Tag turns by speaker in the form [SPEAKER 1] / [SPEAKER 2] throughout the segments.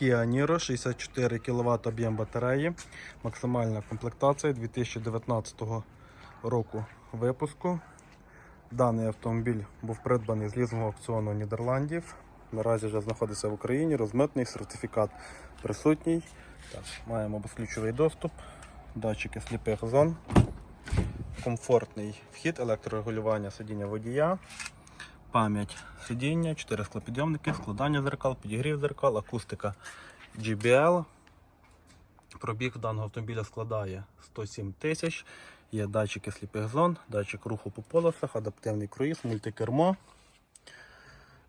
[SPEAKER 1] Kia Niro 64 кВт об'єм батареї. Максимальна комплектація 2019 року випуску. Даний автомобіль був придбаний з лізного аукціону Нідерландів. Наразі вже знаходиться в Україні, розмитний сертифікат присутній. Так, маємо безключовий доступ, датчики сліпих зон, комфортний вхід, електрорегулювання сидіння водія, пам'ять сидіння, 4 склопідйомники, складання зеркал, підігрів зеркал, акустика GBL. Пробіг даного автомобіля складає 107 тисяч. Є датчики сліпих зон, датчик руху по полосах, адаптивний круїз, мультикермо.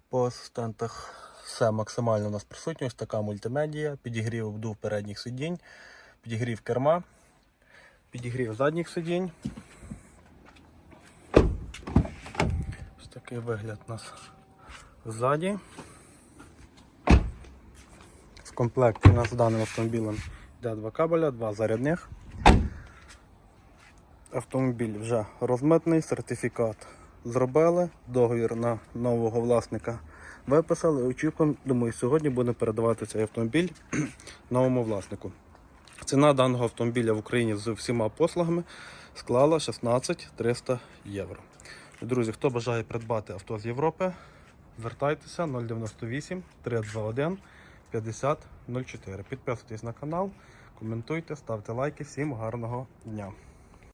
[SPEAKER 1] По асистентах все максимально у нас присутнє. Ось така мультимедія, підігрів обдув передніх сидінь, підігрів керма, підігрів задніх сидінь. Такий вигляд у нас ззаді. В комплекті у нас з даним автомобілем йде два кабеля, два зарядних. Автомобіль вже розмитний, сертифікат зробили, договір на нового власника виписали. Очікуємо, думаю, сьогодні будемо передавати цей автомобіль новому власнику. Ціна даного автомобіля в Україні з всіма послугами склала 16 300 євро. Друзі, хто бажає придбати авто з Європи, звертайтеся 098 321 5004. Підписуйтесь на канал, коментуйте, ставте лайки. Всім гарного дня!